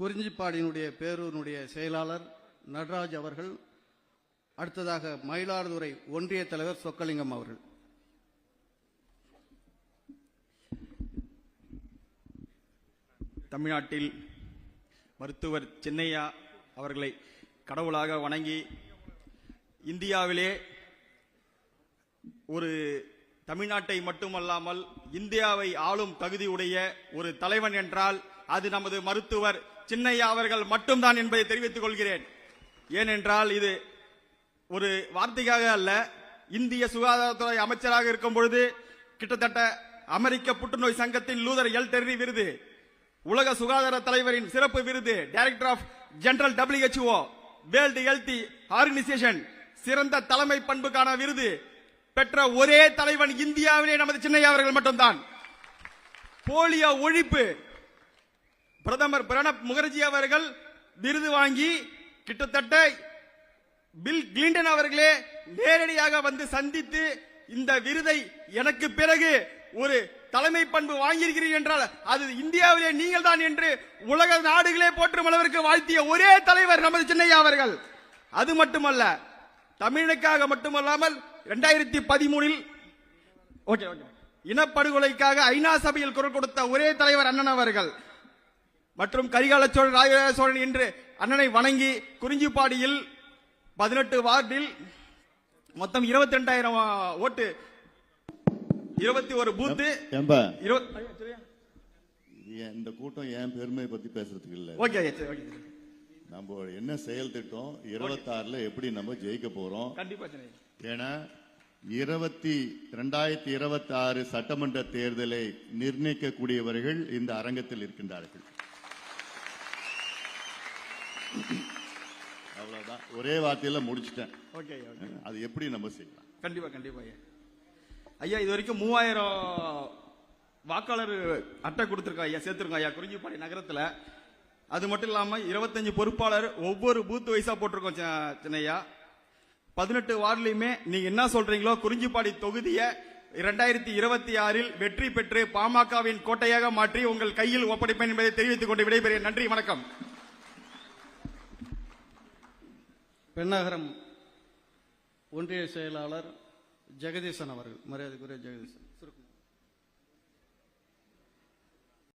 குறிஞ்சிப்பாடியினுடைய பேரூரினுடைய செயலாளர் நடராஜ் அவர்கள் அடுத்ததாக மயிலாடுதுறை ஒன்றிய தலைவர் சொக்கலிங்கம் அவர்கள். தமிழ்நாட்டில் மருத்துவர் சின்னையா அவர்களை கடவுளாக வணங்கி இந்தியாவிலே ஒரு தமிழ்நாட்டை மட்டுமல்லாமல் இந்தியாவை ஆளும் தகுதியுடைய ஒரு தலைவன் என்றால் அது நமது மருத்துவர் சின்னையா அவர்கள் மட்டும்தான் என்பதை தெரிவித்துக் கொள்கிறேன். ஏனென்றால் இது ஒரு வார்த்தைக்காக அல்ல இந்திய சுகாதாரத்துறை அமைச்சராக இருக்கும் பொழுது கிட்டத்தட்ட அமெரிக்க புற்றுநோய் சங்கத்தின் லூதர் எல் டெர்ரி விருது உலக சுகாதார தலைவரின் சிறப்பு விருது director of general WHO world health organisation சிறந்த தலைமை பண்புக்கான விருது பெற்ற ஒரே தலைவன் இந்தியாவிலே நமது சின்னையா அவர்கள் மட்டும்தான். போலியோ ஒழிப்பு பிரதமர் பிரணப் முகர்ஜி அவர்கள் விருது வாங்கி கிட்டத்தட்ட பில் கிளின்டன் அவர்களே நேரடியாக வந்து சந்தித்து இந்த விருதை எனக்கு பிறகு ஒரு தலைமை பண்பு வாங்கியிருக்கிறீர்கள் என்றால் அது இந்தியாவிலே நீங்கள் தான் என்று உலக நாடுகளே போற்றும் அளவிற்கு வாழ்த்திய ஒரே தலைவர் நமது சின்னையா அவர்கள். அது மட்டுமல்ல தமிழுக்காக மட்டுமல்லாமல் இரண்டாயிரத்தி பதிமூணில் ஓகே ஓகே. இனப்படுகொலைக்காக ஐநா சபையில் குரல் கொடுத்த ஒரே தலைவர் அண்ணன் அவர்கள். மற்றும் கரிகால சோழன் ராஜராஜ சோழன் என்று அண்ணனை வணங்கி குறிஞ்சிப்பாடியில் பதினெட்டு வார்டில் மொத்தம் இருபத்தி ரெண்டாயிரம் ஓட்டு. இருபத்தி ஒரு பூத்து இந்த கூட்டம் என் பெருமையை பத்தி பேசுறதுக்கு இல்ல. ஓகே. நம்ம என்ன செயல் திட்டம்? இருபத்தாறுல எப்படி நம்ம ஜெயிக்க போறோம்? ஏன்னா இருபத்தி ரெண்டாயிரத்தி இருபத்தி ஆறு சட்டமன்ற தேர்தலை நிர்ணயிக்கக்கூடியவர்கள் இந்த அரங்கத்தில் இருக்கின்றார்கள். அவ்வளவுதான் ஒரே வார்த்தையில முடிச்சிட்டேன். ஓகே அது எப்படி நம்ம செய்யலாம்? கண்டிப்பா கண்டிப்பா ஐயா. ஐயா இது வரைக்கும் மூவாயிரம் வாக்காளர் அட்டை கொடுத்துருக்கோம் ஐயா. சேர்த்திருக்கோம் ஐயா. குறிஞ்சிப்பாடி நகரத்துல. அது மட்டும் இல்லாம இருபத்தஞ்சு பொறுப்பாளர் ஒவ்வொரு பூத் வைஸா போட்டிருக்கோம் சின்னையா. பதினெட்டு வார்டுலையுமே நீங்க என்ன சொல்றீங்களோ குறிஞ்சிப்பாடி தொகுதியை இரண்டாயிரத்தி இருபத்தி ஆறில் வெற்றி பெற்று பாமகவின் கோட்டையாக மாற்றி உங்கள் கையில் ஒப்படைப்பேன் என்பதை தெரிவித்துக் கொண்டு விடைபெறுகிறேன். நன்றி வணக்கம். பெண்ணகரம் ஒன்றிய செயலாளர் ஜெகதீசன் அவர்கள் மரியாதைக்குரிய ஜெகதீசன்.